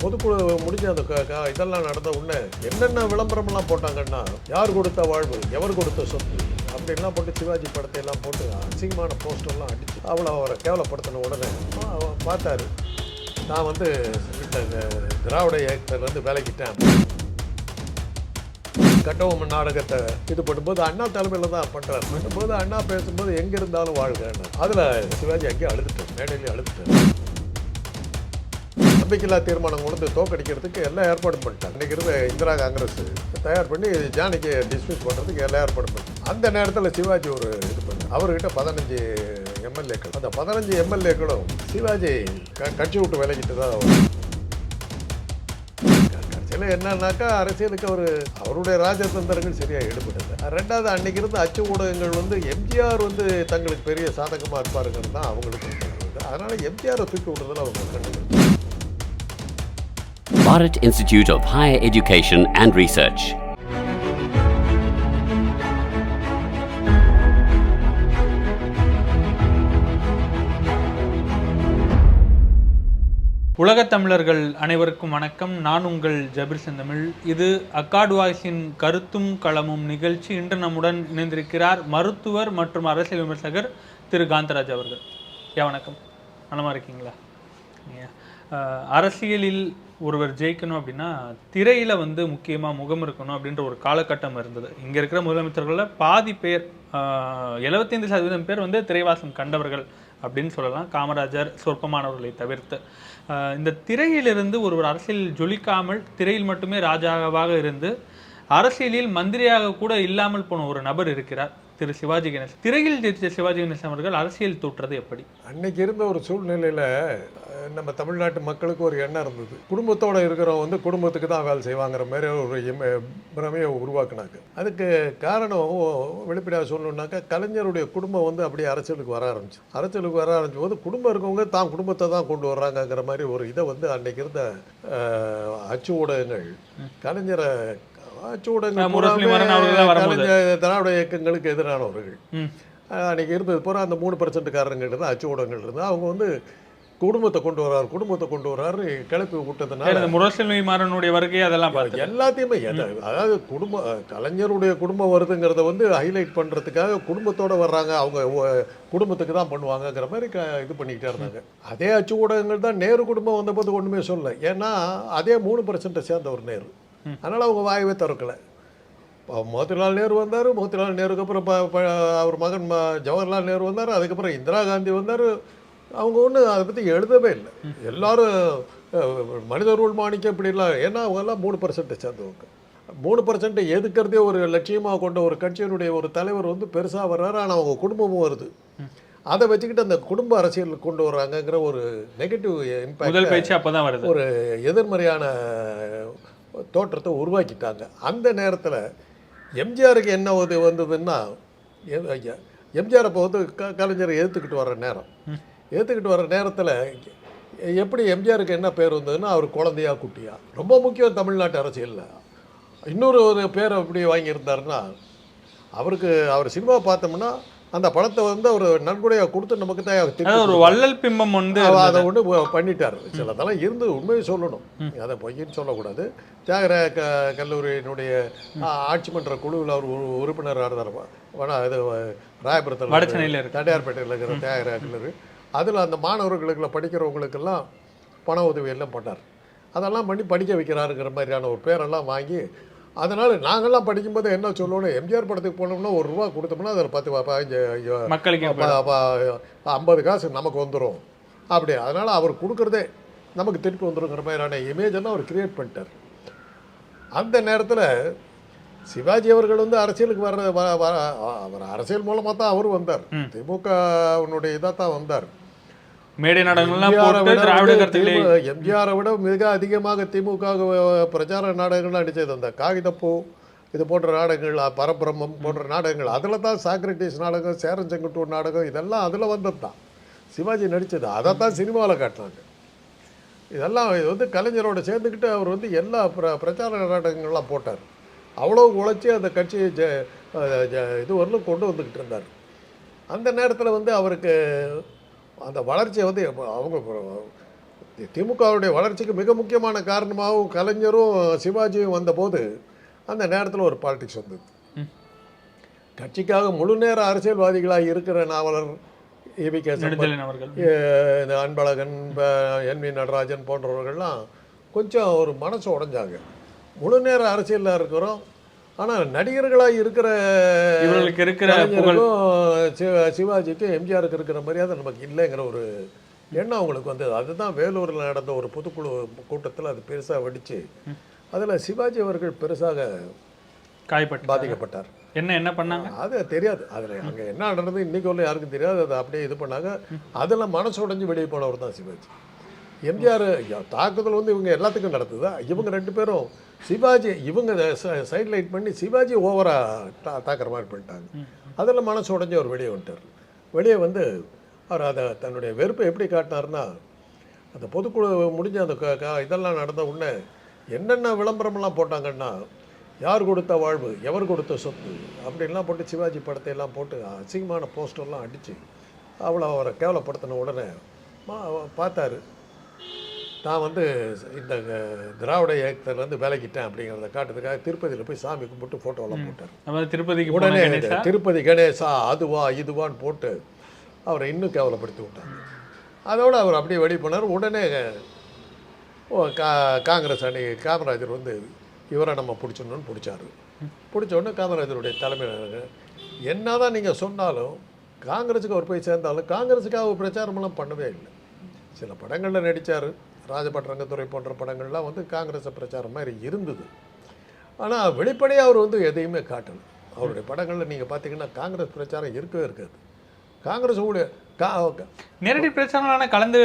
பொதுக்குழு முடிஞ்ச அந்த இதெல்லாம் நடந்த உடனே என்னென்ன விளம்பரம்லாம் போட்டாங்கன்னா யார் கொடுத்த வாழ்வு எவர் கொடுத்த சொத்து அப்படின்லாம் போட்டு சிவாஜி படத்தை எல்லாம் போட்டு அசிங்கமான போஸ்டர்லாம் அடிச்சு அவ்வளோ அவரை கேவலப்படுத்தின உடனே பார்த்தாரு. நான் வந்து இந்த திராவிட இயக்கத்திலேருந்து விலகிட்டேன் கட்டவும் நாடகத்தை இது பண்ணும்போது அண்ணா தலைமையில் தான் பண்ணுறாரு பண்ணும்போது அண்ணா பேசும்போது எங்கே இருந்தாலும் வாழ்கிறேன்னு அதில் சிவாஜி அங்கேயே அழுதுட்டேன் மேடையிலேயே அழுதுட்டேன் நம்பிக்கையில்லா தீர்மானம் கொண்டு தோக்கடிக்கிறதுக்கு எல்லா ஏற்பாடும் பண்ணிட்டாங்க. இன்னைக்கு இருந்த இந்திரா காங்கிரஸ் தயார் பண்ணி ஜானிக்கு டிஸ்மிஸ் பண்ணுறதுக்கு எல்லா ஏற்பாடும் பண்ணி அந்த நேரத்தில் சிவாஜி ஒரு இது பண்ணி அவர்கிட்ட பதினஞ்சு எம்எல்ஏக்கள். அந்த பதினஞ்சு எம்எல்ஏக்களும் சிவாஜி க- கட்சி விட்டு விலகிட்டு தான் அவர் கடைசியில் என்னன்னாக்கா அரசியலுக்கு அவர் அவருடைய ராஜதந்திரங்கள் சரியாக ஈடுபட்டது. ரெண்டாவது அன்னைக்கு இருந்த அச்சு ஊடகங்கள் வந்து எம்ஜிஆர் வந்து தங்களுக்கு பெரிய சாதகமாக இருப்பாருங்கிறது தான் அவங்களுக்கு இருந்தது. அதனால எம்ஜிஆரை தூக்கி விடுறதுல அவங்க கண்டு Bharat Institute of Higher Education and Research. உலகத் தமிழர்கள் அனைவருக்கும் வணக்கம். நான் உங்கள் ஜபிர் செந்தமிழ். இது அக்காட்வாய்ஸின் கருத்தும் களமும் நிகழ்ச்சி. இன்று நம்முடன் இணைந்திருக்கிறார் மருத்துவர் மற்றும் அரசியல் விமர்சகர் திரு காந்தராஜ் அவர்கள். யா வணக்கம். நலமாக இருக்கீங்களா? அரசியலில் ஒருவர் ஜெயிக்கணும் அப்படின்னா திரையில் வந்து முக்கியமாக முகம் இருக்கணும் அப்படின்ற ஒரு காலகட்டம் இருந்தது. இங்கே இருக்கிற முதலமைச்சர்களில் பாதி பேர் எழுபத்தைந்து சதவீதம் பேர் வந்து திரைவாசம் கண்டவர்கள் அப்படின்னு சொல்லலாம். காமராஜர் சொற்பமானவர்களை தவிர்த்து. இந்த திரையிலிருந்து ஒருவர் அரசியலில் ஜொலிக்காமல் திரையில் மட்டுமே ராஜாவாக இருந்து அரசியலில் மந்திரியாக கூட இல்லாமல் போன ஒரு நபர் இருக்கிறார். திரு சிவாஜி கணேசன். திரையில் ஜெயிச்ச சிவாஜி கணேசன் அவர்கள் அரசியல் தோற்றது எப்படி? அன்னைக்கு இருந்த ஒரு சூழ்நிலையில் நம்ம தமிழ்நாட்டு மக்களுக்கு ஒரு எண்ணம் இருந்தது. குடும்பத்தோட இருக்கிறவங்க வந்து குடும்பத்துக்கு தான் வேலை செய்வாங்கிற மாதிரி ஒரு பிரமையை உருவாக்குனாங்க. அதுக்கு காரணம் வெளிப்படையாக சொல்லணுன்னாக்கா கலைஞருடைய குடும்பம் வந்து அப்படியே அரசியலுக்கு வர ஆரம்பிச்சு. அரசியலுக்கு வர ஆரம்பிச்ச போது குடும்பம் இருக்கவங்க தான் குடும்பத்தை தான் கொண்டு வர்றாங்கங்கிற மாதிரி ஒரு இதை வந்து அன்னைக்கு இருந்த அச்சு ஊடகங்கள் கலைஞரை திராவிட இயக்கங்களுக்கு எதிரானவர்கள் அன்னைக்கு இருந்தது பூரா அந்த மூணு பர்சன்ட்காரங்கிட்ட தான் அச்சு ஊடகங்கள் இருந்தால் அவங்க வந்து குடும்பத்தை கொண்டு வர்றாரு குடும்பத்தை கொண்டு வர்றாரு கிளப்பி விட்டதுனால இந்த முரசொலி மாறனுடைய வருகை அதெல்லாம் பார்த்து எல்லாத்தையுமே அதாவது குடும்ப கலைஞருடைய குடும்பம் வருதுங்கிறத வந்து ஹைலைட் பண்ணுறதுக்காக குடும்பத்தோட வர்றாங்க. அவங்க குடும்பத்துக்கு தான் பண்ணுவாங்கங்கிற மாதிரி க இது பண்ணிக்கிட்டே இருந்தாங்க. அதே அச்சு ஊடகங்கள் தான் நேரு குடும்பம் வந்தபோது ஒன்றுமே சொல்லல. ஏன்னா அதே மூணு பர்சன்ட்டை சேர்ந்தவர் நேரு. அதனால் அவங்க வாயவே திறக்கலை. இப்போ மோதிலால் நேரு வந்தார் மோதிலால் நேருக்கு அப்புறம் அவர் மகன் ஜவஹர்லால் நேரு வந்தார் அதுக்கப்புறம் இந்திரா காந்தி வந்தார். அவங்க ஒன்றும் அதை பற்றி எழுதவே இல்லை. எல்லாரும் அஹ், மனிதருள் மாணிக்கம் இப்படிலாம் ஏன்னா அவங்கெல்லாம் மூணு பர்சன்ட்டை சேர்ந்தவங்க. மூணு பர்சன்ட்டை எதுக்கிறதே ஒரு லட்சியமாக கொண்ட ஒரு கட்சியினுடைய ஒரு தலைவர் வந்து பெருசாக வர்றாரு ஆனால் அவங்க குடும்பமும் வருது. அதை வச்சுக்கிட்டு அந்த குடும்ப அரசியல் கொண்டு வர்றாங்கங்கிற ஒரு நெகட்டிவ் இம்பாக்ட் முதல் பேச்சு அப்பதான் வருது. ஒரு எதிர்மறையான தோற்றத்தை உருவாக்கிட்டாங்க. அந்த நேரத்தில் எம்ஜிஆருக்கு என்ன உதவி வந்ததுன்னா எம்ஜிஆர் அப்போ வந்து க கலைஞரை எதிர்த்துக்கிட்டு வர நேரம். எதிர்த்துக்கிட்டு வர நேரத்தில் எப்படி எம்ஜிஆருக்கு என்ன பேர் வந்ததுன்னா அவர் குழந்தையா குட்டியா? ரொம்ப முக்கியம் தமிழ்நாட்டு அரசியலில். இன்னொரு ஒரு பேர் எப்படி வாங்கியிருந்தாருன்னா அவருக்கு அவர் சினிமா பார்த்தோம்னா அந்த பணத்தை வந்து அவர் நன்கொடையாக கொடுத்து நமக்கு தான் ஒரு வள்ளல் பிம்பம் வந்து அதை ஒன்று பண்ணிட்டார். சிலதெல்லாம் இருந்து உண்மையை சொல்லணும். அதை பொய்ன்னு சொல்லக்கூடாது. தியாகராய க கல்லூரியினுடைய ஆட்சி மன்ற குழுவில் அவர் ஒரு உறுப்பினராக இருந்தார். இது ராயபுரத்தில். தடையார்பேட்டையில் இருக்கிற தியாகராய கல்லூரி. அதில் அந்த மாணவர்களுக்கு படிக்கிறவங்களுக்கெல்லாம் பண உதவி எல்லாம் பண்ணார். அதெல்லாம் பண்ணி படிக்க வைக்கிறாருங்கிற மாதிரியான ஒரு பேரெல்லாம் வாங்கி அதனால் நாங்கள்லாம் படிக்கும்போது என்ன சொல்லணும் எம்ஜிஆர் படத்துக்கு போனோம்னா ஒரு ரூபா கொடுத்தோம்னா அதில் பத்து மக்களுக்கு ஐம்பது காசு நமக்கு வந்துடும் அப்படி அதனால் அவர் கொடுக்குறதே நமக்கு திருப்பி வந்துருங்கிற மாதிரியான இமேஜ் எல்லாம் அவர் கிரியேட் பண்ணிட்டார். அந்த நேரத்தில் சிவாஜி அவர்கள் வந்து அரசியலுக்கு வர்ற அவர் அரசியல் மூலமாக தான் அவரும் வந்தார். திமுகவினுடைய இதாக தான் வந்தார். மேடை நாடகங்கள்லாம் போட்டு விட திராவிட கருத்துக்களை எம்ஜிஆரை விட மிக அதிகமாக திமுக பிரச்சார நாடகங்கள் நடித்தது அந்த காகிதப்பூ இது போன்ற நாடகங்கள் பரபிரம்மம் போன்ற நாடகங்கள். அதில் தான் சாக்ரட்டிஸ் நாடகம் சேரன் செங்குட்டூர் நாடகம் இதெல்லாம் அதில் வந்தது தான் சிவாஜி நடித்தது அதை தான் சினிமாவில் காட்டினாங்க இதெல்லாம் இது வந்து கலைஞரோட சேர்ந்துக்கிட்டு அவர் வந்து எல்லா பிர பிரச்சார நாடகங்கள்லாம் போட்டார். அவ்வளோ உழைச்சி அந்த கட்சியை ஜ- இது வரலும் கொண்டு வந்துக்கிட்டு இருந்தார். அந்த நேரத்தில் வந்து அவருக்கு அந்த வளர்ச்சியை வந்து அவங்க திமுகவுடைய வளர்ச்சிக்கு மிக முக்கியமான காரணமாகவும் கலைஞரும் சிவாஜியும் வந்தபோது அந்த நேரத்தில் ஒரு பாலிடிக்ஸ் வந்தது. கட்சிக்காக முழு நேர அரசியல்வாதிகளாக இருக்கிற நாவலர் ஏபி கே இந்த அன்பழகன் என் வி நடராஜன் போன்றவர்கள்லாம் கொஞ்சம் ஒரு மனசு உடைஞ்சாங்க. முழு நேர அரசியலில் இருக்கிறோம். ஆனால் நடிகர்களாக இருக்கிற இவர்களுக்கு இருக்கிற புகழ் கலைஞருக்கும் சிவ- சிவாஜிக்கும் எம்ஜிஆருக்கு இருக்கிற மரியாதை நமக்கு இல்லைங்கிற ஒரு எண்ணம் அவங்களுக்கு வந்தது. அதுதான் வேலூரில் நடந்த ஒரு பொதுக்குழு கூட்டத்தில் அது பெருசாக வெடிச்சு அதில் சிவாஜி அவர்கள் பெருசாக காயப்பட்டு பாதிக்கப்பட்டார். என்ன என்ன பண்ணாங்க? அது தெரியாது. அதில் அங்கே என்ன நடந்தது இன்னைக்கு உள்ள யாருக்கும் தெரியாது. அதை அப்படியே இது பண்ணாங்க. அதில் மனசு உடைஞ்சு வெளியே போனவர் தான் சிவாஜி. எம்ஜிஆர் தாக்குதல் வந்து இவங்க எல்லாத்துக்கும் நடத்துதா இவங்க ரெண்டு பேரும் சிவாஜி இவங்க சைட் லைட் பண்ணி சிவாஜி ஓவராக தா தாக்குற மாதிரி பண்ணிட்டாங்க. அதில் மனசு உடஞ்சி அவர் வெளியே வந்துட்டார். வெளியே வந்து அவர் அதை தன்னுடைய வெறுப்பை எப்படி காட்டினார்னா அந்த பொதுக்குழு முடிஞ்ச அந்த க- க- இதெல்லாம் நடந்த உடனே என்னென்ன விளம்பரமெல்லாம் போட்டாங்கன்னா யார் கொடுத்த வாழ்வு எவர் கொடுத்த சொத்து அப்படின்லாம் போட்டு சிவாஜி படத்தை எல்லாம் போட்டு அசிங்கமான போஸ்டர்லாம் அடித்து அவ்வளோ அவரை கேவலப்படுத்தின உடனே மா- பார்த்தாரு. நான் வந்து இந்த திராவிட இயக்கத்திலேருந்து விலகிட்டேன் அப்படிங்கிறத காட்டுறதுக்காக திருப்பதியில் போய் சாமி கும்பிட்டு ஃபோட்டோலாம் போட்டார். திருப்பதிக்கு உடனே திருப்பதி கணேசா அதுவா இதுவான்னு போட்டு அவரை இன்னும் கேவலப்படுத்தி விட்டாங்க அதோடு அவர் அப்படியே வெளியே போனார். உடனே கா காங்கிரஸ் அணி காமராஜர் வந்து இவரை நம்ம பிடிச்சிடணும்னு பிடிச்சாரு. பிடிச்ச உடனே காமராஜருடைய தலைமையில் என்னதான் நீங்கள் சொன்னாலும் காங்கிரஸுக்கு அவர் போய் சேர்ந்தாலும் காங்கிரஸுக்காக அவர் பிரச்சாரமெல்லாம் பண்ணவே இல்லை. சில படங்களில் நடித்தார் ராஜபட்ரங்கத்துறை போன்ற படங்கள்லாம் வந்து காங்கிரஸ் பிரச்சாரம் மாதிரி இருந்தது. ஆனால் வெளிப்படையாக அவர் வந்து எதையுமே காட்டல. அவருடைய படங்களில் நீங்கள் பார்த்தீங்கன்னா காங்கிரஸ் பிரச்சாரம் இருக்கவே இருக்காது. காங்கிரஸ் கூட கா நேரடி பிரச்சனை கலந்து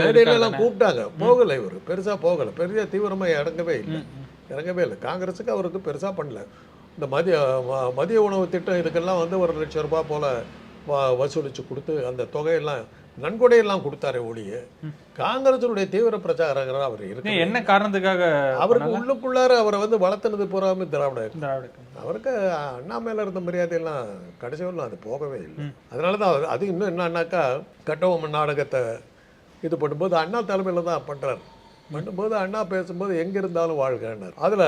மேடையில எல்லாம் கூப்பிட்டாங்க. போகலை இவர். பெருசாக போகலை. பெரிய தீவிரமாக இறங்கவே இல்லை. இறங்கவே இல்லை. காங்கிரஸுக்கு அவருக்கு பெருசாக பண்ணல. இந்த மதிய மதிய உணவு திட்டம் இதுக்கெல்லாம் வந்து ஒரு லட்சம் ரூபாய் போல் வசூலித்து கொடுத்து அந்த தொகையெல்லாம் நன்கொடையெல்லாம் கொடுத்தாரே ஒழிய காங்கிரஸினுடைய தீவிர பிரச்சாரகராக அவர் இருக்கு என்ன காரணத்துக்காக அவருக்கு உள்ளுக்குள்ளார அவரை வந்து வளர்த்துனது பூராமே திராவிட? அவருக்கு அண்ணா மேல இருந்த மரியாதையெல்லாம் கடைசி வரலும் அது போகவே இல்லை. அதனால தான் அவர் அது இன்னும் என்னன்னாக்கா கட்டபொம்மன் நாடகத்தை இது பண்ணும்போது அண்ணா தலைமையில் தான் பண்ணுறாரு பண்ணும்போது அண்ணா பேசும்போது எங்கே இருந்தாலும் வாழ்கன்னார் அதில்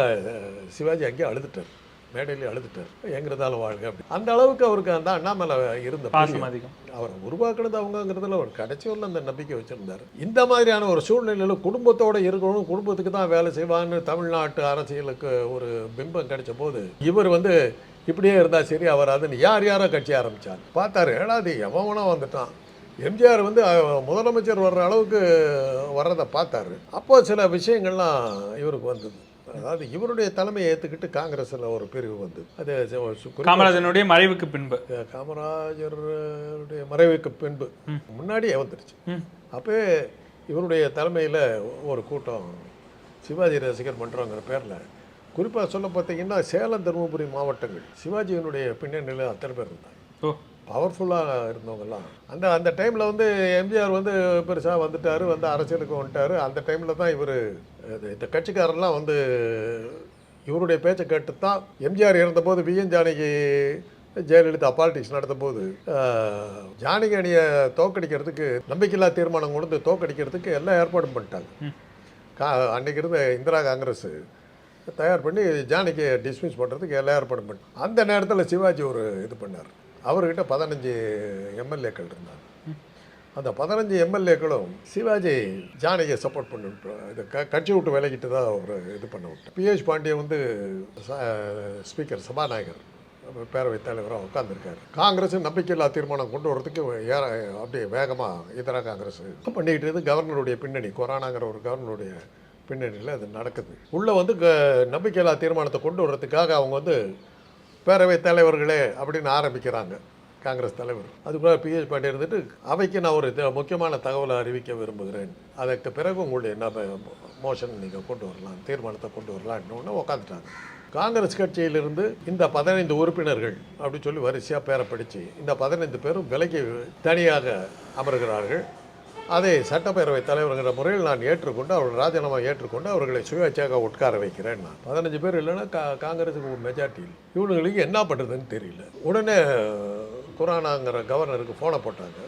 சிவாஜி அங்கேயே அழுதுட்டார். மேடையிலே அழுதுட்டார். எங்கே இருந்தாலும் வாழ்க அப்படி. அந்த அளவுக்கு அவருக்கு அந்த அண்ணா மேலே இருந்த பாசம். அதிகம். அவரை உருவாக்குனது அவங்கங்கிறதுல அவர் கடைசி வரல அந்த நம்பிக்கை வச்சிருந்தார். இந்த மாதிரியான ஒரு சூழ்நிலையில் குடும்பத்தோட இருக்கணும் குடும்பத்துக்கு தான் வேலை செய்வான்னு தமிழ்நாட்டு அரசியலுக்கு ஒரு பிம்பம் கிடைச்ச போது இவர் வந்து இப்படியே இருந்தால் சரி அவர் அதுன்னு யார் யாரோ கட்சி ஆரம்பிச்சார் பார்த்தாரு ஏடாது எவனோ வந்துட்டான். எம்ஜிஆர் வந்து முதலமைச்சர் வர்ற அளவுக்கு வர்றதை பார்த்தாரு. அப்போ சில விஷயங்கள்லாம் இவருக்கு வந்தது. அதாவது இவருடைய தலைமையை ஏற்றுக்கிட்டு காங்கிரஸில் ஒரு பிரிவு வந்தது. அது காமராஜனுடைய மறைவுக்கு பின்பு. காமராஜருடைய மறைவுக்கு பின்பு. முன்னாடியே வந்துருச்சு. ம். அப்போவே இவருடைய தலைமையில் ஒரு கூட்டம் சிவாஜி ரசிகர் மன்றங்கிற பேரில். குறிப்பாக சொல்ல பார்த்தீங்கன்னா சேலம் தருமபுரி மாவட்டங்கள் சிவாஜியினுடைய பின்னணியில் அத்தனை பேர் இருந்தாங்க. பவர்ஃபுல்லாக இருந்தவங்கெல்லாம். அந்த அந்த டைமில் வந்து எம்ஜிஆர் வந்து பெருசாக வந்துட்டார் வந்து அரசியலுக்கு வந்துட்டார். அந்த டைமில் தான் இவர் இந்த கட்சிக்காரெல்லாம் வந்து இவருடைய பேச்சை கேட்டு தான் MGR இறந்தபோது V N Janaki Jayalalithaa politics நடந்தபோது ஆஹ், ஜானகி அணியை தோக்கடிக்கிறதுக்கு நம்பிக்கையில்லா தீர்மானம் கொண்டு தோக்கடிக்கிறதுக்கு எல்லா ஏற்பாடும் பண்ணிட்டாங்க. கா அன்னைக்கு இருந்த இந்திரா காங்கிரஸ் தயார் பண்ணி ஜானகியை டிஸ்மிஸ் பண்ணுறதுக்கு எல்லா ஏற்பாடும் பண்ணி அந்த நேரத்தில் சிவாஜி ஒரு இது பண்ணார். அவர்கிட்ட பதினஞ்சு எம்எல்ஏக்கள் இருந்தாங்க. அந்த பதினஞ்சு எம்எல்ஏக்களும் சிவாஜி ஜானகியை சப்போர்ட் பண்ணி இது க கட்சி விட்டு விலகிட்டு தான் அவர் இது பண்ண விட்டார். பிஎஸ் பாண்டியன் வந்து ஸ்பீக்கர் சபாநாயகர் பேரவைத் தலைவராக உட்காந்துருக்காரு காங்கிரஸ் நம்பிக்கையில்லா தீர்மானம் கொண்டு வரதுக்கு ஏற அப்படியே வேகமாக இதர காங்கிரஸ் பண்ணிக்கிட்டு இருந்து கவர்னருடைய பின்னணி கொரோனாங்கிற ஒரு கவர்னருடைய பின்னணியில் அது நடக்குது. உள்ளே வந்து க நம்பிக்கையில்லா தீர்மானத்தை கொண்டு வர்றதுக்காக அவங்க வந்து பேரவைத் தலைவர்களே அப்படின்னு ஆரம்பிக்கிறாங்க. காங்கிரஸ் தலைவர். அதுக்குள்ள பிஎஸ் பாண்டே இருந்துட்டு அவைக்கு நான் ஒரு த- முக்கியமான தகவலை அறிவிக்க விரும்புகிறேன். அதற்கு பிறகு உங்களுடைய என்ன மோஷன் நீங்கள் கொண்டு வரலாம் தீர்மானத்தை கொண்டு வரலாம்னு உட்காந்துட்டாங்க காங்கிரஸ் கட்சியிலிருந்து இந்த பதினைந்து உறுப்பினர்கள் அப்படின்னு சொல்லி வரிசையாக பேரை படித்து இந்த பதினைந்து பேரும் விலகி தனியாக அமர்கிறார்கள். அதை சட்டப்பேரவை தலைவர்கிற முறையில் நான் ஏற்றுக்கொண்டு அவர்கள் ராஜினாமா ஏற்றுக்கொண்டு அவர்களை சுயேட்சையாக உட்கார வைக்கிறேன் நான். பதினஞ்சு பேர் இல்லைன்னா கா காங்கிரஸுக்கு மெஜாரிட்டி இவனுங்களுக்கு என்ன பண்ணுறதுன்னு தெரியல. உடனே குரானாங்கிற கவர்னருக்கு ஃபோனை போட்டாங்க.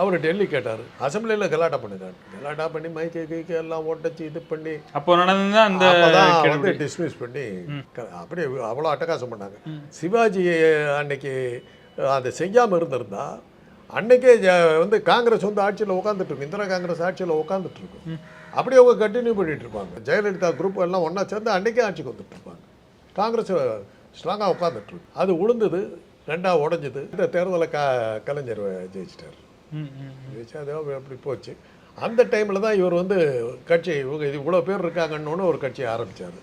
அவர் டெல்லி கேட்டார். அசம்பிளியில் கலாட்டா பண்ணுங்க கலாட்டா பண்ணி மைக்கு கைக்கு எல்லாம் ஒட்டச்சு இது பண்ணி. அப்போ நடந்தது அந்த. வந்து டிஸ்மிஸ் பண்ணி அப்படியே அவ்வளோ அட்டகாசம் பண்ணாங்க. சிவாஜி அன்னைக்கு அதை செய்யாமல் இருந்திருந்தா அன்னைக்கே வந்து காங்கிரஸ் வந்து ஆட்சியில் உட்காந்துட்டு இருக்கும். இந்திரா காங்கிரஸ் ஆட்சியில் உட்காந்துட்டு இருக்கும். அப்படியே அவங்க கண்டினியூ பண்ணிட்டு இருப்பாங்க. ஜெயலலிதா குரூப் எல்லாம் ஒன்றா சேர்ந்து அன்னைக்கே ஆட்சிக்கு வந்துட்டு இருப்பாங்க. காங்கிரஸ் ஸ்ட்ராங்காக உட்காந்துட்டு அது உளுந்தது. ரெண்டா உடைஞ்சது. இந்த தேர்தலை க கலைஞர் ஜெயிச்சிட்டார். ஜெயிச்சு அது அப்படி போச்சு. அந்த டைமில் தான் இவர் வந்து கட்சி இவங்க இது இவ்வளோ பேர் இருக்காங்கன்னு ஒரு கட்சி ஆரம்பித்தார்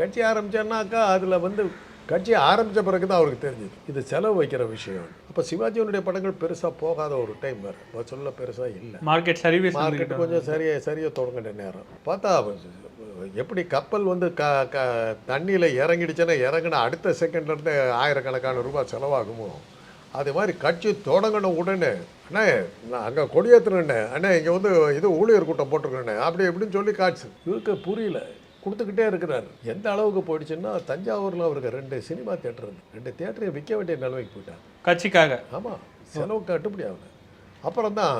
கட்சி ஆரம்பிச்சாருனாக்கா அதில் வந்து கட்சி ஆரம்பித்த பிறகு தான் அவருக்கு தெரிஞ்சுது. இது செலவு வைக்கிற விஷயம். அப்போ சிவாஜியினுடைய படங்கள் பெருசாக போகாத ஒரு டைம் வேறு. சொல்ல பெருசாக இல்லை. மார்க்கெட் சர்வீஸ் மார்க்கெட் கொஞ்சம் சரியா சரியாக தொடங்கின நேரம். பார்த்தா எப்படி கப்பல் வந்து க க தண்ணியில் இறங்கிடுச்சுன்னா இறங்கின அடுத்த செகண்ட்லேருந்து ஆயிரக்கணக்கான ரூபாய் செலவாகுமோ? அது மாதிரி கட்சி தொடங்கின உடனே அண்ணே நான் அங்கே கொடியேற்றுனே அண்ணே இங்கே வந்து இது ஊழியர் கூட்டம் போட்டிருக்கேண்ணே அப்படி இப்படின்னு சொல்லி காட்சி. இவருக்கு புரியல. கொடுத்துக்கிட்டே இருக்கிறார். எந்த அளவுக்கு போயிடுச்சுன்னா தஞ்சாவூரில் அவருக்கு ரெண்டு சினிமா தேட்டர் இருந்து ரெண்டு தேட்டரையும் விற்க வேண்டிய நிலைமைக்கு போயிட்டார். கட்சிக்காக. ஆமாம் செலவு கட்டுப்படி ஆகல. அப்புறம் தான்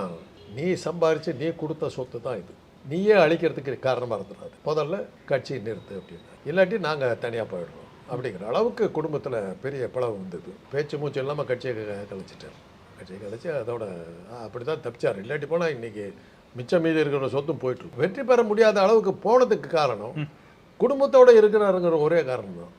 நீ சம்பாரித்து நீ கொடுத்த சொத்து தான் இது. நீயே அழிக்கிறதுக்கு காரணமாக இருந்துடாது முதல்ல கட்சி நிறுத்து அப்படின்னா. இல்லாட்டி நாங்கள் தனியாக போயிடுறோம் அப்படிங்கிற அளவுக்கு குடும்பத்தில் பெரிய பிளவு வந்தது. பேச்சு மூச்சு இல்லாமல் கட்சியை க- கலைச்சிட்டார். கட்சியை கலைச்சு அதோட அப்படி தான் தப்பிச்சார். இல்லாட்டி போனால் இன்னைக்கு மிச்சம் மீதி இருக்கிற சொத்தும் போயிட்டு. வெற்றி பெற முடியாத அளவுக்கு போனதுக்கு காரணம் குடும்பத்தோட இருக்கிறாருங்கிற ஒரே காரணம் தான்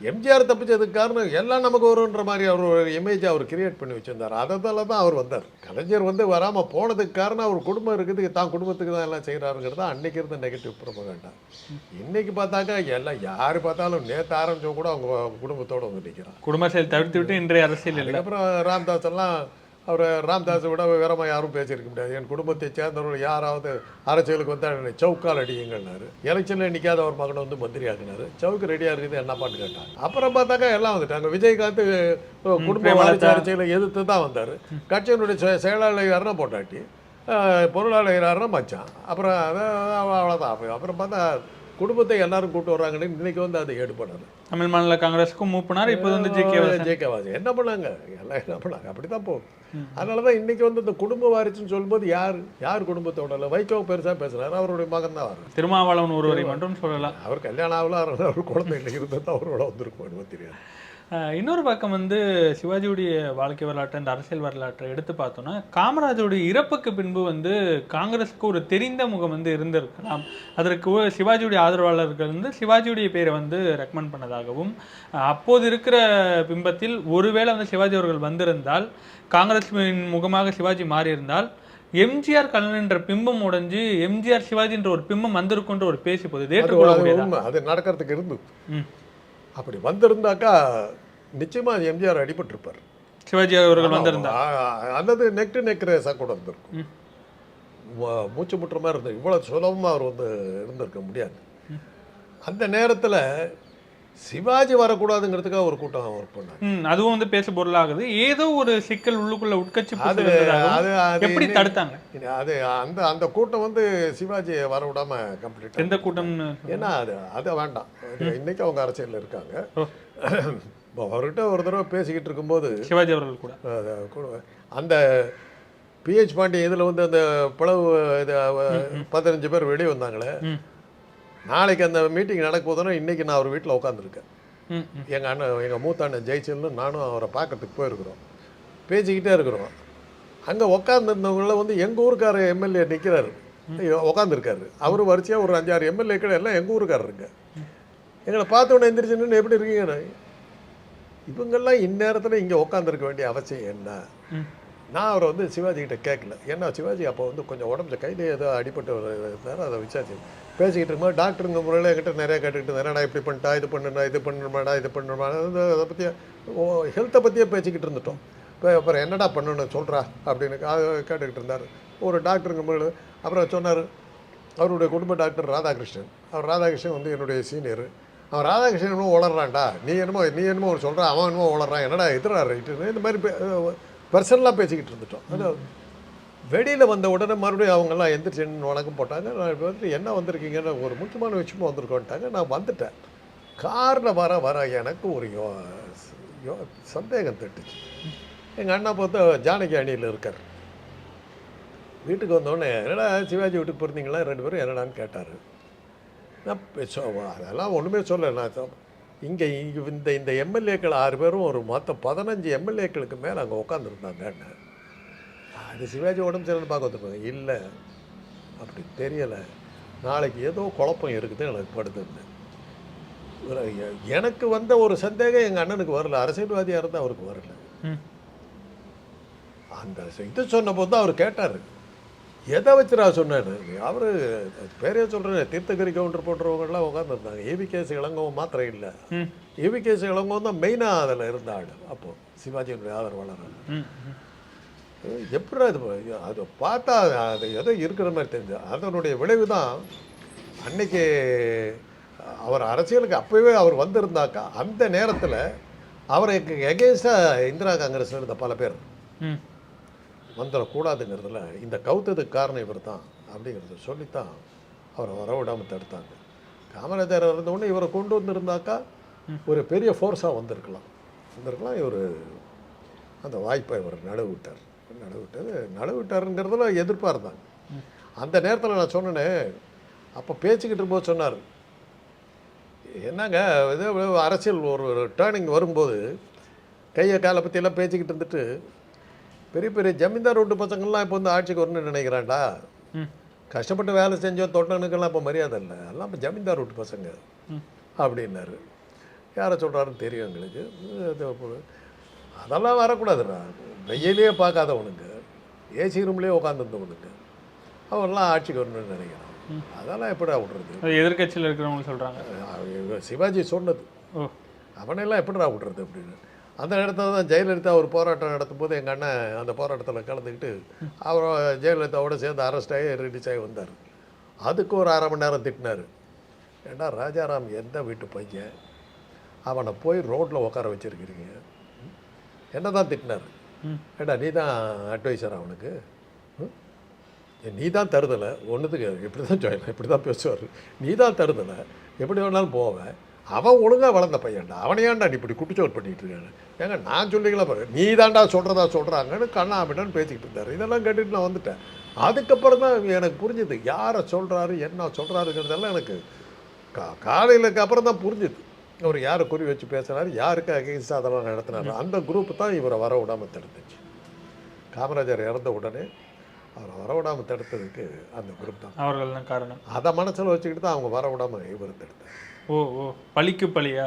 எம்ஜிஆர் தப்பிச்சதுக்கு காரணம் எல்லாம் நமக்கு வரும்ன்ற மாதிரி அவர் ஒரு இமேஜ் அவர் கிரியேட் பண்ணி வச்சிருந்தார். அதனால தான் அவர் வந்தார். கலைஞர் வந்து வராமல் போனதுக்கு காரணம் அவர் குடும்பம் இருக்குது தான் குடும்பத்துக்கு தான் எல்லாம் செய்கிறாருங்கிறது தான் அன்னைக்கு இருந்த நெகட்டிவ் ப்ரொபகண்டா இன்னைக்கு பார்த்தாக்கா எல்லாம் யார் பார்த்தாலும் நேற்று ஆரம்பிச்சவங்க கூட அவங்க குடும்பத்தோட வந்து நிற்கிறான் குடும்ப செயல் தவிர்த்து விட்டு இன்றைய அரசியல் இல்லை. அதுக்கப்புறம் ராம்தாஸ் எல்லாம் அவர் ராம்தாஸை விட வேறமா யாரும் பேசியிருக்க முடியாது. என் குடும்பத்தை சேர்ந்தவர்கள் யாராவது அரசியலுக்கு வந்தால் என்னை சவுக்கால் அடியுங்கன்னாரு. எலெக்ஷனில் நிற்காத ஒரு மகனை வந்து மந்திரி ஆக்கினாரு. சவுக்கு ரெடியாக இருக்குது என்னப்பான்னு கேட்டாங்க. அப்புறம் பார்த்தாக்கா எல்லாம் வந்துட்டாங்க விஜயகாந்த் குடும்ப பிரேமலதா. அரசியலை எதிர்த்து தான் வந்தார். கட்சியினுடைய செயலாளர் யாருன்னா போட்டாட்டி பொருளாளர் யாருன்னா மச்சான். அப்புறம் அதான் அவ்வளோதான் அப்புறம் பார்த்தா குடும்பத்தை எல்லாரும் கூட்டு வர்றாங்கன்னு இன்னைக்கு வந்து அதை ஈடுபடலை தமிழ் மாநில காங்கிரஸுக்கும் மூப்பினார் இப்போ வந்து ஜே கே ஜேகே வாசன் என்ன பண்ணாங்க? எல்லாம் என்ன பண்ணாங்க? அப்படி தான் போகும் அதனால தான் இன்னைக்கு வந்து இந்த குடும்ப வாரிசுன்னு சொல்லும்போது யார் யார் குடும்பத்தோட இல்லை வைகோ பெருசாக பேசுறாரு. அவருடைய மகன் தான் வரும் திருமாவளவன் ஒருவரை மட்டும் சொல்லலாம். அவர் கல்யாணம் ஆகல அவர் குழந்தை இல்லை இருந்தால் அவரோட வந்திருக்கும் தெரியாது. இன்னொரு பக்கம் வந்து சிவாஜியுடைய வாழ்க்கை வரலாற்று அந்த அரசியல் வரலாற்றை எடுத்து பார்த்தோம்னா காமராஜருடைய இறப்புக்கு பின்பு வந்து காங்கிரஸுக்கு ஒரு தெரிந்த முகம் வந்து இருந்திருக்கலாம். அதற்கு சிவாஜியுடைய ஆதரவாளர்கள் வந்து சிவாஜியுடைய பேரை வந்து ரெக்கமெண்ட் பண்ணதாகவும் அப்போது இருக்கிற பிம்பத்தில் ஒருவேளை வந்து சிவாஜி அவர்கள் வந்திருந்தால் காங்கிரஸ் முகமாக சிவாஜி மாறியிருந்தால் எம்ஜிஆர் என்ற பிம்பம் உடைஞ்சு எம்ஜிஆர் சிவாஜி என்ற ஒரு பிம்பம் வந்திருக்குன்ற ஒரு பேசி போகுது அது நடக்கிறதுக்கு இருந்தது. ம். அப்படி வந்திருந்தாக்கா நிச்சயமா எம்ஜிஆர் அடிபட்டிருப்பார். சிவாஜி அவர்கள் வந்திருந்தார் ஆ, அல்லது நெக் டு நெக் ரேஸாக கூட இருந்திருக்கும் மூச்சு முட்டுற மாதிரி இருந்தது. இவ்வளோ சுலபமாக அவர் வந்து இருந்திருக்க முடியாது. அந்த நேரத்தில் சிவாஜி வரக்கூடாதுங்கிறதுக்காக ஒரு கூட்டம் ஒர்க் பண்ணாங்க அதுவும் வந்து பேசு பொருளாகுது. ஏதோ ஒரு சிக்கல் உள்ளுக்குள்ள உட்கட்சி அது அது எப்படி தடுத்தாங்க? அது அந்த அந்த கூட்டம் வந்து சிவாஜியை வர விடாம கம்ப்ளீட் எந்த கூட்டம்னு? ஏன்னா அது அது வேண்டாம். இன்னைக்கு அவங்க அரசியலில் இருக்காங்க. அவர்கிட்ட ஒரு தடவை பேசிக்கிட்டு இருக்கும்போது சிவாஜி அவர்கள் கூட. அந்த பிஹெச் பாண்டி இதில் வந்து அந்த பிளவு பதினஞ்சு பேர் வெளியே வந்தாங்களே. நாளைக்கு அந்த மீட்டிங் நடக்க போதுன்னா இன்னைக்கு நான் அவர் வீட்டில் உட்காந்துருக்கேன். எங்கள் அண்ணன் எங்கள் மூத்த அண்ணன் ஜெய்சல்னு நானும் அவரை பார்க்கறதுக்கு போயிருக்கிறோம். பேசிக்கிட்டே இருக்கிறோம். அங்கே உட்காந்துருந்தவங்கள வந்து எங்கள் ஊருக்கார எம்எல்ஏ நிற்கிறாரு உட்காந்துருக்காரு அவர் வரிசையாக ஒரு அஞ்சாறு எம்எல்ஏக்கள் எல்லாம் எங்கள் ஊருக்காரருங்க எங்களை பார்த்த உடனே எந்திரிச்சு நின்னு எப்படி இருக்கீங்க? இவங்கெல்லாம் இந்நேரத்தில் இங்கே உட்காந்துருக்க வேண்டிய அவசியம் என்ன. நான் அவரை வந்து சிவாஜி கிட்ட கேட்கல. ஏன்னா சிவாஜி அப்போ வந்து கொஞ்சம் உடம்புல கையில் ஏதோ அடிபட்டு இருந்தார் அதை விசாரிச்சு பேசிக்கிட்டு இருக்கும்போது டாக்டருங்க முறையில் என்கிட்ட நிறையா கேட்டுக்கிட்டு இருந்தேன் நான் இப்படி பண்ணிட்டா? இது பண்ணுனா இது பண்ணணுமாடா இது பண்ணணுமா அதை பற்றி ஓ ஹெல்த்தை பற்றியே பேசிக்கிட்டு இருந்துட்டோம். இப்போ அப்புறம் என்னடா பண்ணணும்னு சொல்கிறா அப்படின்னு அது கேட்டுக்கிட்டு இருந்தார். ஒரு டாக்டருங்க முறையில் அப்புறம் சொன்னார் அவருடைய குடும்ப டாக்டர் ராதாகிருஷ்ணன். அவர் ராதாகிருஷ்ணன் வந்து என்னுடைய சீனியர். அவன் ராதாகிருஷ்ணன் என்னமோ உளறான்டா நீ என்னமோ நீ என்னமோ ஒரு சொல்கிறான் அவன் என்னமோ உளறான் என்னடா எதிரா ரைட்டுன்னு? இந்த மாதிரி பர்சனலாக பேசிக்கிட்டு இருந்துட்டோம். வெளியில் வந்த உடனே மறுபடியும் அவங்கெல்லாம் எந்திரிச்சு வணக்கம் போட்டாங்க நான் இப்போ வந்து என்ன வந்திருக்கீங்கன்னு ஒரு முக்கியமான விஷயமா வந்திருக்கோன்ட்டாங்க நான் வந்துட்டேன். காரில் வர வர எனக்கு ஒரு யோ யோ சந்தேகம் தட்டுச்சு. எங்கள் அண்ணா பார்த்தா ஜானகி அணியில் இருக்கார். வீட்டுக்கு வந்தோடனே என்னடா சிவாஜி வீட்டுக்கு போயிருந்தீங்களா? ரெண்டு பேரும் என்னடான்னு கேட்டார். நான் அதெல்லாம் ஒன்றுமே சொல்ல நான் இங்கே இங்கே இந்த இந்த எம்எல்ஏக்கள் ஆறு பேரும் ஒரு மொத்தம் பதினஞ்சு எம்எல்ஏக்களுக்கு மேலே அங்கே உட்காந்துருந்தாங்கன்னு அது சிவாஜி உடம்பு சரியில்லைன்னு பார்க்க வந்துருப்பாங்க. இல்லை அப்படி தெரியலை. நாளைக்கு ஏதோ குழப்பம் இருக்குது எனக்கு படுதுன்னு எனக்கு வந்த ஒரு சந்தேகம் எங்கள் அண்ணனுக்கு வரல. அரசியல்வாதியாக இருந்தால் அவருக்கு வரல. அந்த இது சொன்னபோது தான் அவர் கேட்டார். எதை வச்சுடா சொன்னார். அவர் பேரே சொல்கிறேன் தீர்த்தகிரி கவுண்டர் போன்றவங்கலாம் உட்காந்துருந்தாங்க E V K S Elangovan மாத்திரம் இல்லை. ம். ஏவிகேசி இளங்கோவன் தான் மெயினாக அதில் இருந்த ஆள் அப்போது சிவாஜியினுடைய ஆதரவாளர். எப்படி அது அது பார்த்தா அது ஏதோ இருக்கிற மாதிரி தெரிஞ்சு. அதனுடைய விளைவு தான் அன்னைக்கு அவர் அரசியலுக்கு அப்போவே அவர் வந்திருந்தாக்கா அந்த நேரத்தில் அவருக்கு எகேன்ஸ்டாக இந்திரா காங்கிரஸ் இருந்த பல பேர். வந்துடக்கூடாதுங்கிறதுல இந்த கவுத்ததுக்கு காரணம் இவர் தான் அப்படிங்கிறத சொல்லித்தான் அவரை வரவிடாமல் தடுத்தாங்க. காமராஜர் இருந்தவுடனே இவரை கொண்டு வந்திருந்தாக்கா ஒரு பெரிய ஃபோர்ஸாக வந்திருக்கலாம். வந்திருக்கலாம் இவர் அந்த வாய்ப்பை இவர் நடுவிட்டார் விட்டார் நடுவிட்டாருங்கிறதுல எதிர்ப்பாக இருந்தாங்க. விட்டாருங்கிறதுல அந்த நேரத்தில் நான் சொன்னேனே அப்போ பேச்சுக்கிட்டு இருக்கும்போது சொன்னார் என்னங்க இது அரசியல் ஒரு டேர்னிங் வரும்போது கையை காலை பற்றியெல்லாம் பேசிக்கிட்டு இருந்துட்டு பெரிய பெரிய ஜமீன்தார் வீட்டு பசங்கள்லாம் இப்போ வந்து ஆட்சிக்கு வரணும்னு நினைக்கிறான்டா. கஷ்டப்பட்டு வேலை செஞ்சோம் தொட்டனுக்கெல்லாம் இப்போ மரியாதை இல்லை. எல்லாம் இப்போ ஜமீன்தார் வீட்டு பசங்க. அப்படின்னாரு. யாரை சொல்கிறாருன்னு தெரியும் எங்களுக்கு. அதெல்லாம் வரக்கூடாதுடா. வெயிலே பார்க்காதவனுங்க ஏசி ரூம்லேயே உட்காந்துருந்தவனுங்க அவன்லாம் ஆட்சிக்கு வரணும்னு நினைக்கிறான். அதெல்லாம் எப்படிடா விட்றது? அது எதிர்க்கட்சியில் இருக்கிறவங்க சொல்கிறாங்க சிவாஜி சொன்னது. அவனெல்லாம் எப்படிடா விட்றது அப்படின்னு. அந்த நேரத்தில் தான் ஜெயலலிதா ஒரு போராட்டம் நடத்தும் போது எங்கள் அண்ணன் அந்த போராட்டத்தில் கலந்துக்கிட்டு அவர் ஜெயலலிதாவோட சேர்ந்து அரெஸ்ட் ஆகி ரிலீஸ் ஆகி வந்தார். அதுக்கு ஒரு அரை மணி நேரம் திட்டினார். ஏன்னா ராஜாராம் எந்த வீட்டு பையன்? அவனை போய் ரோட்டில் உட்கார வச்சுருக்கிறீங்க. என்ன தான் திட்டினார்? ஏடா நீ தான் அட்வைசர் அவனுக்கு? ம்? நீ தான் தருதலை. ஒன்றுத்துக்கு இப்படி தான் சொல்லலாம் இப்படி தான் பேசுவார். நீ தான் தருதலை. எப்படி வேணாலும் போவேன். அவன் ஒழுங்காக வளர்ந்த பையன்டா. அவனை ஏன்டா நீ இப்படி குட்டிச்சோர் பண்ணிட்டு இருக்காங்க ஏங்க நான் சொல்லிங்களா பாரு. நீ தான்டா சொல்கிறதா சொல்கிறாங்கன்னு கண்ணா அப்படின்னு பேசிக்கிட்டு இருந்தார். இதெல்லாம் கேட்டுட்டு நான் வந்துட்டேன். அதுக்கப்புறம் தான் எனக்கு புரிஞ்சுது. யாரை சொல்கிறாரு என்ன சொல்கிறாருங்கிறதெல்லாம் எனக்கு கா காலையிலுக்கு அப்புறம் தான் புரிஞ்சுது. அவர் யாரை குறி வச்சு பேசுனாரு யாருக்கு அகேன்ஸ்டாக அதெல்லாம் நடத்தினாரு. அந்த குரூப் தான் இவரை வர விடாமல் தடுத்துச்சு. காமராஜர் இறந்த உடனே அவரை வர விடாமல் தடுத்ததுக்கு அந்த குரூப் தான். அவர்கள் காரணம். அதை மனசில் வச்சுக்கிட்டு தான் அவங்க வர விடாமல் இவர் தடுத்தார் ஓ ஓ. பழிக்கு பழியா?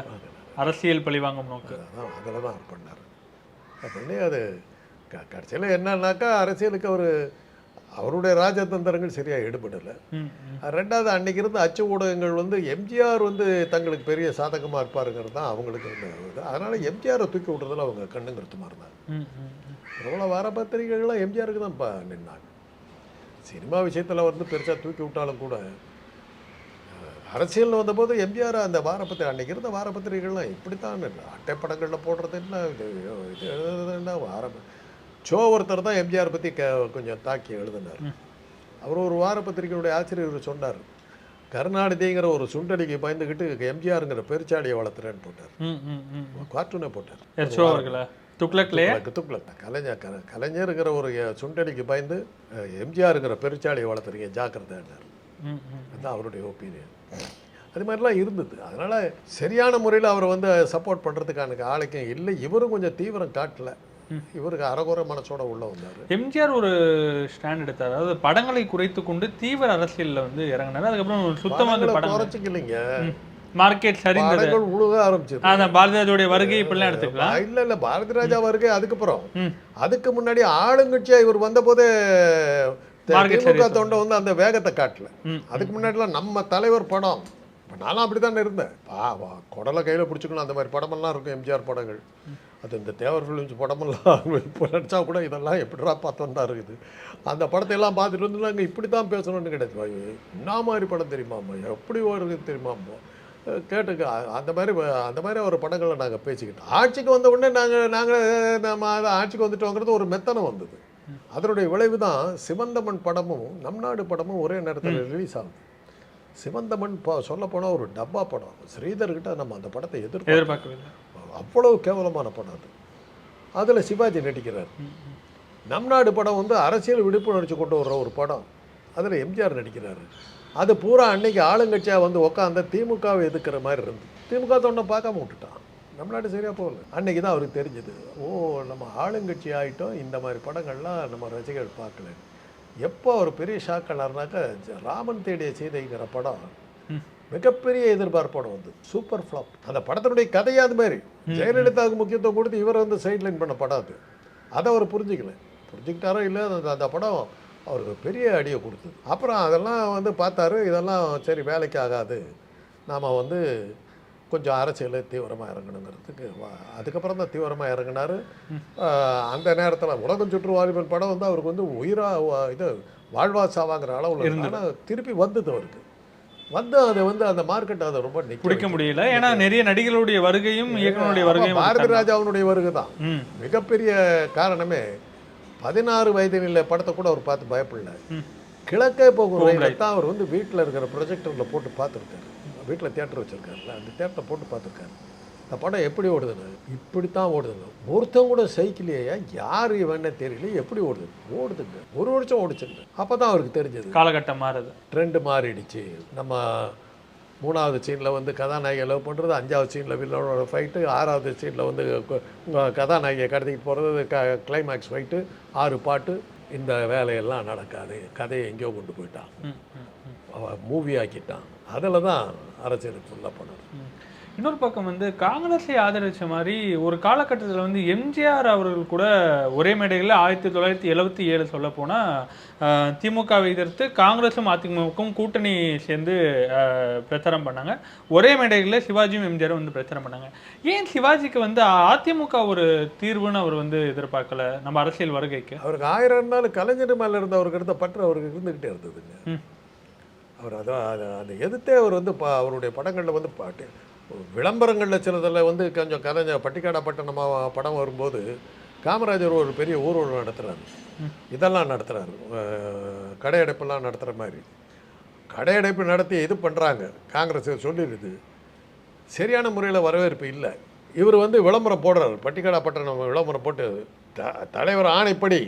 அரசியல் பழி வாங்கும் நோக்கு. அதான் அதில் தான் அவர் பண்ணார். அப்படின்னு அது க கடைசியில் என்னன்னாக்கா அரசியலுக்கு அவர் அவருடைய ராஜதந்திரங்கள் சரியாக ஈடுபடலை. ரெண்டாவது அன்னைக்கு இருந்த அச்சு ஊடகங்கள் வந்து எம்ஜிஆர் வந்து தங்களுக்கு பெரிய சாதகமாக இருப்பாருங்கிறது தான் அவங்களுக்கு வந்து அதனால் எம்ஜிஆரை தூக்கி விட்றதுல அவங்க கண்ணுங்கிறது மாதிரி இருந்தாங்க. பிரபல வார பத்திரிகைகள்லாம் எம்ஜிஆருக்கு தான் நின்னாங்க. சினிமா விஷயத்தில் வந்து பெருசாக தூக்கி விட்டாலும் கூட அஹ், அரசியல்னு வந்தபோது எம்ஜிஆர் அந்த வாரப்பத்திரிகை அன்னைக்கு இருந்த வாரப்பத்திரிகைகள்லாம் இப்படித்தான் அட்டைப்படங்களில் போடுறது என்ன? இது இது எழுதுறது என்ன? வார சோ ஒருத்தர் தான் எம்ஜிஆர் பற்றி க கொஞ்சம் தாக்கி எழுதினார். அவர் ஒரு வாரப்பத்திரிகையுடைய ஆசிரியர் சொன்னார். கருணாநிதிங்கிற ஒரு சுண்டலிக்கு பயந்துக்கிட்டு எம்ஜிஆருங்கிற பெருச்சாடியை வளர்த்துறேன்னு போட்டார். கார்ட்டூனே போட்டார். துக்ளக்லையே? துக்ளக். கலைஞர் கல- கலைஞருங்கிற ஒரு சுண்டலிக்கு பயந்து எம்ஜிஆருங்கிற பெருச்சாளியை வளர்த்துறீங்க ஜாக்கிரதைன்னார் அதுதான் அவருடைய ஒப்பீனியன் அது மாதிரிலாம் இருந்தது. அதனால் சரியான முறையில் அவர் வந்து சப்போர்ட் பண்ணுறதுக்கான ஆளுக்கும் இல்லை. இவரும் கொஞ்சம் தீவிரம் காட்டல. இவருக்கு அறகுறை மனசோட உள்ள வந்தார். எம்ஜிஆர் ஒரு ஸ்டாண்ட் எடுத்தார். அதாவது படங்களை குறைத்து கொண்டு தீவிர அரசியல்ல வந்து இறங்கினார். அதுக்கப்புறம் சுத்தமாக குறைச்சிக்கலைங்க மார்க்கெட் சரிந்தது. உழுக ஆரம்பிச்சது அதான் பாரதிராஜோடைய வருகை இப்படிலாம் எடுத்துக்கலாம். இல்ல இல்ல பாரதி ராஜா வருகை அதுக்கப்புறம். அதுக்கு முன்னாடி ஆளுங்கட்சியா இவர் வந்த போதே திமுக தொண்டை வந்து அந்த வேகத்தை காட்டல. அதுக்கு முன்னாடிலாம் நம்ம தலைவர் படம். இப்போ நானும் அப்படி தானே இருந்தேன். வா வா குடலை கையில் பிடிச்சிக்கணும். அந்த மாதிரி படமெல்லாம் இருக்கும் எம்ஜிஆர் படங்கள். அது இந்த தேவர் ஃபிலிம்ஸ் படமெல்லாம் இப்போ கூட இதெல்லாம் எப்படிடா பார்த்தோம் தான் இருக்குது அந்த படத்தை எல்லாம் பார்த்துட்டு வந்து நாங்கள் இப்படி தான் பேசணும்னு கிடையாது. என்ன மாதிரி படம் தெரியுமாம்மா எப்படி வருது தெரியுமாம்மா கேட்டுக்க. அந்த மாதிரி அந்த மாதிரி ஒரு படங்களை நாங்கள் பேசிக்கிட்டோம் ஆட்சிக்கு வந்த உடனே நாங்கள் நாங்கள் நம்ம ஆட்சிக்கு வந்துட்டோங்கிறது ஒரு மெத்தனம் வந்தது. அதனுடைய விளைவு தான் சிவந்தமன் படமும் நம் நாடு படமும் ஒரே நேரத்தில் ரிலீஸ் ஆகுது. சிவந்தமன் ப சொல்லப்போனால் ஒரு டப்பா படம். ஸ்ரீதர்கிட்ட நம்ம அந்த படத்தை எதிர்ப்பு எதிர்பார்க்கவில்லை. அவ்வளவு கேவலமான படம் அது. அதில் சிவாஜி நடிக்கிறார். நம் நாடு படம் வந்து அரசியல் விழிப்புணர்ச்சி கொண்டு வர்ற ஒரு படம். அதில் எம்ஜிஆர் நடிக்கிறாரு. அது பூரா அன்னைக்கு ஆளுங்கட்சியாக வந்து உட்காந்து திமுகவை எதுக்குற மாதிரி இருந்து திமுக தொண்டை பார்க்காம விட்டுட்டான். நம்ம நாடு சரியாக போகல. அன்னைக்கு தான் அவருக்கு தெரிஞ்சது. ஓ நம்ம ஆளுங்கட்சி ஆகிட்டோம் இந்த மாதிரி படங்கள்லாம் நம்ம ரசிகர்கள் பார்க்கல. எப்போ அவர் பெரிய ஷாக் ஆனார்னாக்கா ராமன் தேடிய சீதைங்கிற படம் மிகப்பெரிய எதிர்பார்ப்போட வந்து சூப்பர் ஃப்ளாப் அந்த படத்தினுடைய கதையே அது மாதிரி. ஜெயலலிதாவுக்கு முக்கியத்துவம் கொடுத்து இவரை வந்து சைட்லைன் பண்ண படம் அது. அதை அவர் புரிஞ்சுக்கல. புரிஞ்சுக்கிட்டாரோ இல்லை அந்த அந்த படம் அவருக்கு பெரிய அடியை கொடுத்தது. அப்புறம் அதெல்லாம் வந்து பார்த்தாரு இதெல்லாம் சரி வேலைக்கு ஆகாது. நாம் வந்து கொஞ்சம் அரசியல் தீவிரமாக இறங்கணுங்கிறதுக்கு அதுக்கப்புறம் தான் தீவிரமாக இறங்கினார். அந்த நேரத்தில் உலகம் சுற்று வாலிபன் படம் வந்து அவருக்கு வந்து உயிராக இது வாழ்வா சாவாங்கிற அளவில் ஆனால் திருப்பி வந்தது அவருக்கு. வந்து அதை வந்து அந்த மார்க்கெட் அதை ரொம்ப பிடிக்க வைக்குது. முடியல. ஏன்னா நிறைய நடிகர்களுடைய வருகையும் இயக்குனருடைய அப்ப வருகையும் பாரதி. ராஜாவுடைய வருகை தான். மிகப்பெரிய காரணமே பதினாறு வயதில் படத்தை கூட அவர் பார்த்து பயப்படல. கிழக்கே போகும் தான் அவர் வந்து வீட்டில் இருக்கிற ப்ரொஜெக்டரில் போட்டு பார்த்துருக்காரு. வீட்டில் தியேட்டர் வச்சிருக்காருல்ல அந்த தியேட்டரை போட்டு பார்த்துருக்காரு. இந்த படம் எப்படி ஓடுதுன்னு? இப்படி தான் ஓடுதுங்க ஒருத்தன் கூட சைக்கிளையா யார் இவன்னு தெரியல எப்படி ஓடுது? ஓடுதுங்க. ஒரு வருஷம் ஓடிச்சுங்க. அப்போ தான் அவருக்கு தெரிஞ்சது. காலகட்டம் மாறுது. ட்ரெண்டு மாறிடுச்சு. நம்ம மூணாவது சீனில் வந்து கதாநாயகி லவ் பண்ணுறது அஞ்சாவது சீனில் வில்லனோட ஃபைட்டு ஆறாவது சீனில் வந்து கதாநாயகியை கடத்திட்டு போகிறது க கிளைமேக்ஸ் ஃபைட்டு ஆறு பாட்டு. இந்த வேலையெல்லாம் நடக்காது. கதையை எங்கேயோ கொண்டு போயிட்டான். மூவி ஆக்கிட்டான். அதில் தான் அரசியல் ஃபுல்லாக பண்ணணும். இன்னொரு பக்கம் வந்து காங்கிரஸை ஆதரிச்ச மாதிரி ஒரு காலகட்டத்தில் வந்து எம்ஜிஆர் அவர்கள் கூட ஒரே மேடைகளில் ஆயிரத்தி தொள்ளாயிரத்தி எழுபத்தி ஏழு சொல்ல போனால் திமுகவை எதிர்த்து காங்கிரஸும் அதிமுகவும் கூட்டணி சேர்ந்து பிரச்சாரம் பண்ணாங்க. ஒரே மேடைகளில் சிவாஜியும் எம்ஜிஆரும் வந்து பிரச்சாரம் பண்ணாங்க. ஏன் சிவாஜிக்கு வந்து அதிமுக ஒரு தீர்வுன்னு அவர் வந்து எதிர்பார்க்கல நம்ம அரசியல் வருகைக்கு? அவருக்கு ஆயிரம் இருந்தாலும் கலைஞர் மேலே இருந்த அவருக்கு இருந்த பற்று அவருக்கு இருந்துக்கிட்டே இருந்ததுங்க. அவர் அதான் அதை அதை எதிர்த்தே அவர் வந்து ப அவருடைய படங்களில் வந்து பாட்டு விளம்பரங்களில் சிலதில் வந்து கொஞ்சம் கலைஞர் பட்டிக்காடா பட்டணமாக படம் வரும்போது காமராஜர் ஒரு பெரிய ஊர்வலம் நடத்துகிறாரு இதெல்லாம் நடத்துகிறாரு கடையடைப்பெல்லாம் நடத்துகிற மாதிரி. கடையடைப்பு நடத்தி இது பண்ணுறாங்க காங்கிரஸ் சொல்லிடுது. சரியான முறையில் வரவேற்பு இல்லை. இவர் வந்து விளம்பரம் போடுறாரு. பட்டிக்காடா பட்டணம் விளம்பரம் போட்டு த தலைவர் ஆணைப்படி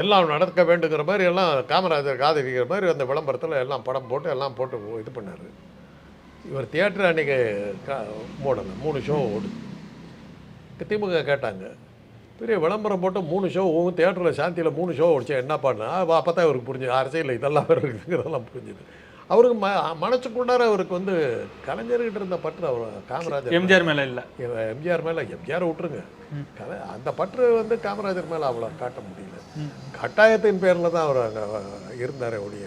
எல்லாம் நடக்க வேண்டுங்கிற மாதிரி எல்லாம் காமராஜர் காதலிக்கிற மாதிரி அந்த விளம்பரத்தில் எல்லாம் படம் போட்டு எல்லாம் போட்டு இது பண்ணார். இவர் தியேட்டர் அன்றைக்கி கா மூடலை மூணு ஷோ ஓடுது திமுக கேட்டாங்க பெரிய விளம்பரம் போட்டு மூணு ஷோ தியேட்டரில் சாந்தியில் மூணு ஷோ ஓடிச்சா என்ன பண்ணா அப்போ தான் அவருக்கு புரிஞ்சு அரசியல் இதெல்லாம் இருக்குங்கிறதெல்லாம் புரிஞ்சுது. அவருக்கு ம மனசுக்குள்ளார அவருக்கு வந்து கலைஞர்கிட்ட இருந்த பற்று அவர் காமராஜர் எம்ஜிஆர் மேல. இல்லை. எம்ஜிஆர் மேலே எம்ஜிஆர் விட்டுருங்க. கலை அந்த பற்று வந்து காமராஜர் மேலே அவ்வளோ காட்ட முடியல. கட்டாயத்தின் பேரில் தான் அவர் அங்கே இருந்தார் ஒழிய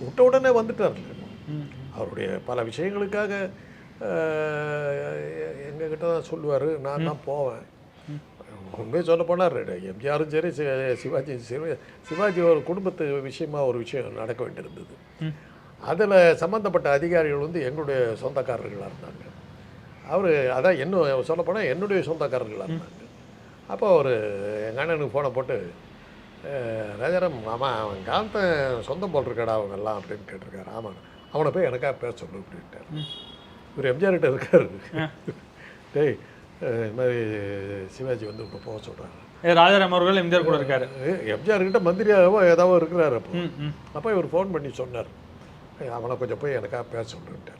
விட்ட உடனே வந்துட்டார். அவருடைய பல விஷயங்களுக்காக எங்ககிட்ட தான் சொல்லுவார். நான் தான் போவேன். உண்மையை சொல்ல போனார் எம்ஜிஆரும் சரி சிவாஜி சிவாஜி ஒரு குடும்பத்து விஷயமா ஒரு விஷயம் நடக்க வேண்டியிருந்தது. அதில் சம்மந்தப்பட்ட அதிகாரிகள் வந்து எங்களுடைய சொந்தக்காரர்களாக இருந்தாங்க. அவர் அதான் என்ன சொல்லப்போனால் என்னுடைய சொந்தக்காரர்களாக இருந்தாங்க. அப்போ அவர் எங்கள் அண்ணனுக்கு ஃபோனை போட்டு "அஹ், ராஜாராம் ஆமாம் அவன் காந்தன் சொந்தம் போட்டிருக்காடா அவங்க எல்லாம் அப்படின்னு கேட்டிருக்காரு. ஆமாம் அவனை போய் எனக்காக பேச சொல்லு அப்படின்ட்டார். இவர் எம்ஜிஆர் கிட்ட இருக்காரு. டேய் இந்த மாதிரி சிவாஜி வந்து இப்போ போக சொல்கிறாரு ராஜாராம் அவர்கள் எம்ஜிஆர் கூட இருக்காரு. எம்ஜிஆர் கிட்ட மந்திரியாகவோ ஏதாவது இருக்கிறாரு அப்போ. அப்போ இவர் ஃபோன் பண்ணி சொன்னார். "ஏய், அவனை கொஞ்சம் போய் எனக்காக பேச சொல்லிட்டார்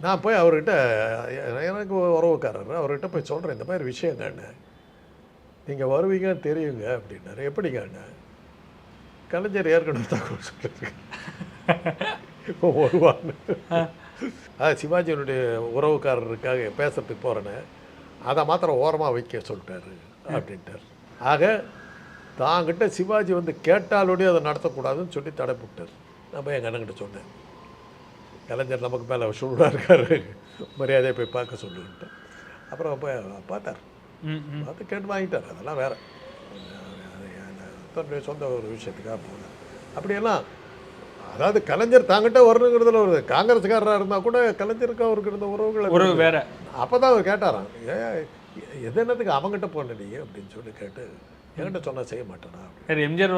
நான் போய் அவர்கிட்ட எனக்கு உறவுக்காரர். அவர்கிட்ட போய் சொல்கிறேன் இந்த மாதிரி விஷயங்க அண்ணன் நீங்கள் வருவீங்கன்னு தெரியுங்க அப்படின்னாரு. எப்படிங்க அண்ணா? கலைஞர் ஏற்கனவே தகவல் சொல்லியிருக்கேன் இப்போ வருவான்னு ஆ சிவாஜியினுடைய உறவுக்காரருக்காக பேசுறதுக்கு போகிறேன்னு அதை மாத்திரம் ஓரமாக வைக்க சொல்லிட்டாரு அப்படின்ட்டார். ஆக தாங்கிட்ட சிவாஜி வந்து கேட்டாலோடய அதை நடத்தக்கூடாதுன்னு சொல்லி தடை போட்டார். நான் போய் எங்கள் அண்ணங்கிட்ட சொன்னேன். கலைஞர் நமக்கு மேலே சூடாக இருக்காரு. மரியாதையை போய் பார்க்க சொல்லுன்ட்டு. அப்புறம் போய் பார்த்தார். பார்த்து கேட்டு வாங்கிட்டார். அதெல்லாம் வேற. அது தன்னுடைய சொந்த ஒரு விஷயத்துக்காக போனார் அப்படியெல்லாம் அதாவது கலைஞர் தாங்கிட்ட வரணுங்கிறதுல ஒரு காங்கிரஸ்காரராக இருந்தால் கூட கலைஞருக்கு அவருக்கு இருந்த உறவுகள் உறவு வேற. அப்போ தான் அவர் கேட்டாராம் ஏ எது என்னத்துக்கு அவங்ககிட்ட போன நீ? அப்படின்னு சொல்லி கேட்டு என்கிட்ட சொன்னால் செய்ய மாட்டேனா? சரி எம்ஜிஆர்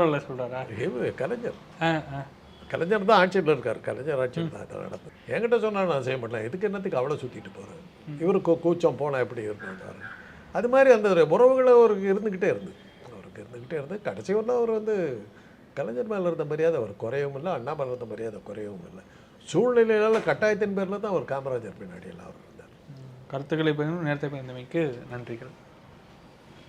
இவ கலைஞர். கலைஞர் தான் ஆட்சியில் இருக்கார். கலைஞர் ஆட்சியில் தான் நடந்தது என்கிட்ட சொன்னால் நான் செய்ய மாட்டேன்? இதுக்கு என்னத்துக்கு அவ்வளோ சுற்றிட்டு போகிறேன் இவருக்கு கூச்சம் போனால் எப்படி இருப்பாரு? அது மாதிரி அந்த உறவுகளை அவருக்கு இருந்துக்கிட்டே இருந்து. அவருக்கு இருந்துக்கிட்டே இருந்து கடைசி வரலாம் அவர் வந்து கலைஞர் மேலே இருந்த மரியாதை அவர் குறையவும் இல்லை அண்ணா மேலே இருந்த மரியாதை குறையவும் இல்லை. சூழ்நிலையினால கட்டாயத்தின் பேரில் தான் அவர் காமராஜர் பின்னாடியெல்லாம் அவர் இருந்தார். கருத்துக்களை பகிர்ந்து நேரத்தை பயந்தமைக்கு நன்றிகள்.